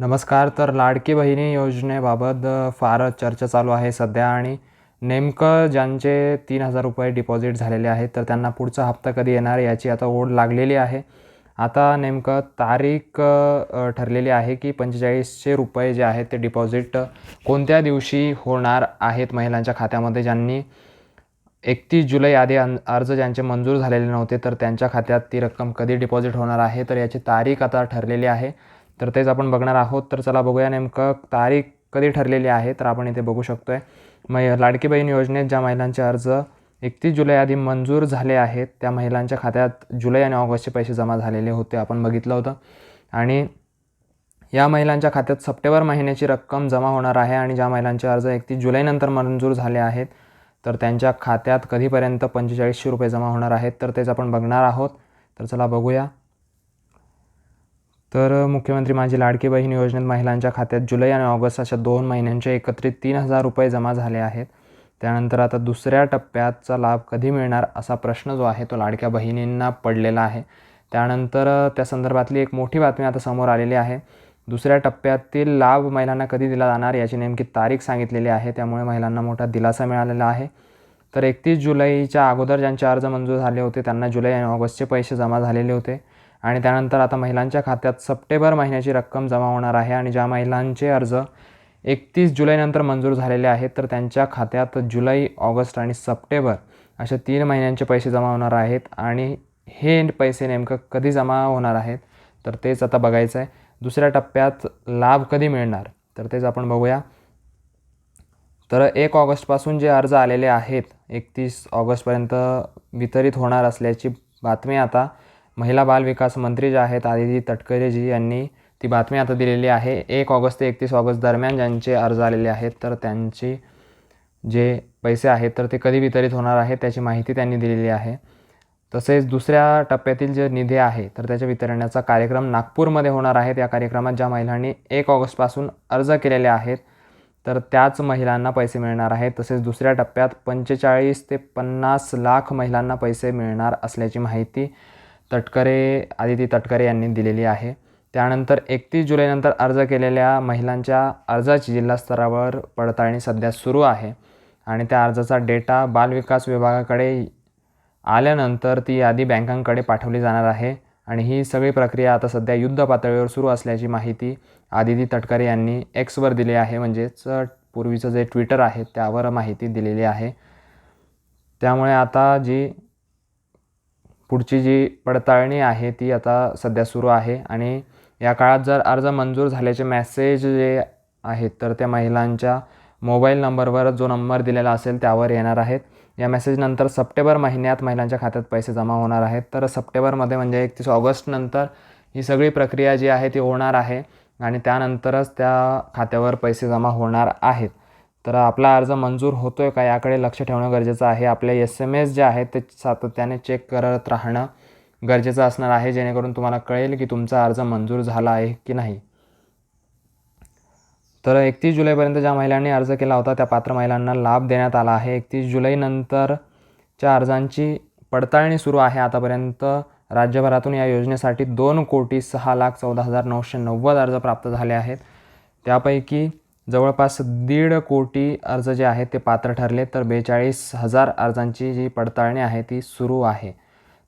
नमस्कार तर लाडकी बहिणी योजनेबाबत फारच फार चर्चा चालू आहे सध्या आणि नेमकं ज्यांचे तीन हजार रुपये डिपॉझिट झालेले आहेत तर त्यांना पुढचा हप्ता कधी येणार याची आता ओढ लागलेली आहे. आता नेमकं तारीख ठरलेली आहे की पंचेचाळीसशे रुपये जे आहेत ते डिपॉझिट कोणत्या दिवशी होणार आहेत महिलांच्या खात्यामध्ये? ज्यांनी एकतीस जुलै आधी अर्ज ज्यांचे मंजूर झालेले नव्हते तर त्यांच्या खात्यात ती रक्कम कधी डिपॉझिट होणार आहे? तर याची तारीख आता ठरलेली आहे. तर तेच आपण बघणार आहोत. तर चला बघूया नेमकं तारीख कधी ठरलेली आहे तर आपण इथे बघू शकतो आहे मै लाडकी बहीण योजनेत ज्या महिलांचे अर्ज एकतीस जुलै आधी मंजूर झाले आहेत त्या महिलांच्या खात्यात जुलै आणि ऑगस्टचे पैसे जमा झालेले होते आपण बघितलं होतं. आणि या महिलांच्या खात्यात सप्टेंबर महिन्याची रक्कम जमा होणार आहे आणि ज्या महिलांचे अर्ज एकतीस जुलैनंतर मंजूर झाले आहेत तर त्यांच्या खात्यात कधीपर्यंत पंचेचाळीसशे रुपये जमा होणार आहेत तर तेच आपण बघणार आहोत. तर चला बघूया. तर मुख्यमंत्री माझी लाडकी बहीण योजनेत महिलांच्या खात्यात जुलै आणि ऑगस्ट अशा दोन महिन्यांचे एकत्रित तीन हजार रुपये जमा झाले आहेत. त्यानंतर आता दुसऱ्या टप्प्याचा लाभ कधी मिळणार असा प्रश्न जो आहे तो लाडक्या बहिणींना पडलेला आहे. त्यानंतर त्या संदर्भातली एक मोठी बातमी आता समोर आलेली आहे. दुसऱ्या टप्प्यातील लाभ महिलांना कधी दिला जाणार याची नेमकी तारीख सांगितलेली आहे. त्यामुळे महिलांना मोठा दिलासा मिळालेला आहे. तर एकतीस जुलैच्या अगोदर ज्यांचे अर्ज मंजूर झाले होते त्यांना जुलै आणि ऑगस्टचे पैसे जमा झालेले होते. आणि त्यानंतर आता महिलांच्या खात्यात सप्टेंबर महिन्याची रक्कम जमा होणार आहे आणि ज्या महिलांचे अर्ज एकतीस जुलैनंतर मंजूर झालेले आहेत तर त्यांच्या खात्यात जुलै ऑगस्ट आणि सप्टेंबर अशा तीन महिन्यांचे पैसे जमा होणार आहेत. आणि हे पैसे नेमकं कधी जमा होणार आहेत तर तेच आता बघायचं आहे. दुसऱ्या टप्प्यात लाभ कधी मिळणार तर तेच आपण बघूया. तर एक ऑगस्टपासून जे अर्ज आलेले आहेत एकतीस ऑगस्टपर्यंत वितरित होणार असल्याची बातमी आता महिला बाल विकास मंत्री जे आहेत आदिती तटकरेजी यांनी ती बातमी आता दिलेली आहे. एक ऑगस्ट ते एकतीस ऑगस्ट दरम्यान ज्यांचे अर्ज आलेले आहेत तर त्यांची जे पैसे आहेत तर ते कधी वितरित होणार आहेत त्याची माहिती त्यांनी दिलेली आहे. तसेच दुसऱ्या टप्प्यातील जे निधी आहे तर त्याच्या वितरणाचा कार्यक्रम नागपूरमध्ये होणार आहे. या कार्यक्रमात ज्या महिलांनी एक ऑगस्टपासून अर्ज केलेले आहेत तर त्याच महिलांना पैसे मिळणार आहेत. तसेच दुसऱ्या टप्प्यात पंचेचाळीस ते पन्नास लाख महिलांना पैसे मिळणार असल्याची माहिती तटकरे आदिती तटकरे यांनी दिलेली आहे. त्यानंतर एकतीस जुलैनंतर अर्ज केलेल्या महिलांच्या अर्जाची जिल्हास्तरावर पडताळणी सध्या सुरू आहे आणि त्या अर्जाचा डेटा बालविकास विभागाकडे आल्यानंतर ती यादी बँकांकडे पाठवली जाणार आहे आणि ही सगळी प्रक्रिया आता सध्या युद्ध पातळीवर सुरू असल्याची माहिती आदिती तटकरे यांनी एक्सवर दिली आहे. म्हणजेच पूर्वीचं जे ट्विटर आहे त्यावर माहिती दिलेली आहे. त्यामुळे आता जी पुढची जी पडताळणी आहे ती आता सध्या सुरू आहे आणि या काळात जर अर्ज मंजूर झाल्याचे मॅसेज जे आहेत तर त्या महिलांच्या मोबाईल नंबरवर जो नंबर दिलेला असेल त्यावर येणार आहेत. या मेसेजनंतर सप्टेंबर महिन्यात महिलांच्या खात्यात पैसे जमा होणार आहेत. तर सप्टेंबरमध्ये म्हणजे एकतीस ऑगस्टनंतर ही सगळी प्रक्रिया जी आहे ती होणार आहे आणि त्यानंतरच त्या खात्यावर पैसे जमा होणार आहेत. तर आपला अर्ज मंजूर होतो आहे का याकडे लक्ष ठेवणं गरजेचं आहे. आपले एस एम एस जे आहेत ते सातत्याने चेक करत राहणं गरजेचं असणार आहे जेणेकरून तुम्हाला कळेल की तुमचा अर्ज मंजूर झाला आहे की नाही. तर एकतीस जुलैपर्यंत ज्या महिलांनी अर्ज केला होता त्या पात्र महिलांना लाभ देण्यात आला आहे. एकतीस जुलैनंतरच्या अर्जांची पडताळणी सुरू आहे. आतापर्यंत राज्यभरातून या योजनेसाठी दोन कोटी सहा लाख चौदा हजार नऊशे नव्वद अर्ज प्राप्त झाले आहेत. त्यापैकी जवळपास दीड कोटी अर्ज जे आहेत ते पात्र ठरले तर बेचाळीस हजार अर्जांची जी पडताळणी आहे ती सुरू आहे.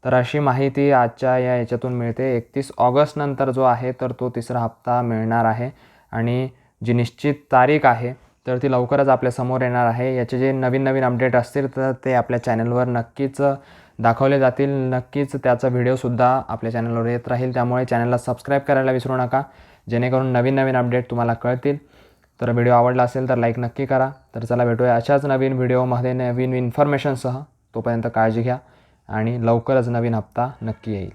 तर अशी माहिती आजच्या या याच्यातून मिळते. एकतीस ऑगस्टनंतर जो आहे तर तो तिसरा हप्ता मिळणार आहे. आणि जी निश्चित तारीख आहे तर ती लवकरच आपल्यासमोर येणार आहे. याचे जे नवीन नवीन अपडेट असतील तर ते आपल्या चॅनलवर नक्कीच दाखवले जातील. नक्कीच त्याचा व्हिडिओसुद्धा आपल्या चॅनलवर येत राहील. त्यामुळे चॅनलला सबस्क्राईब करायला विसरू नका. जेणेकरून नवीन नवीन अपडेट तुम्हाला कळतील. तर व्हिडिओ आवडला असेल तर लाईक नक्की करा. तर चला भेटूया अशाच नवीन व्हिडिओमध्ये नवीन इन्फॉर्मेशनसह तोपर्यंत काळजी घ्या आणि लवकरच नवीन हप्ता नक्की येईल.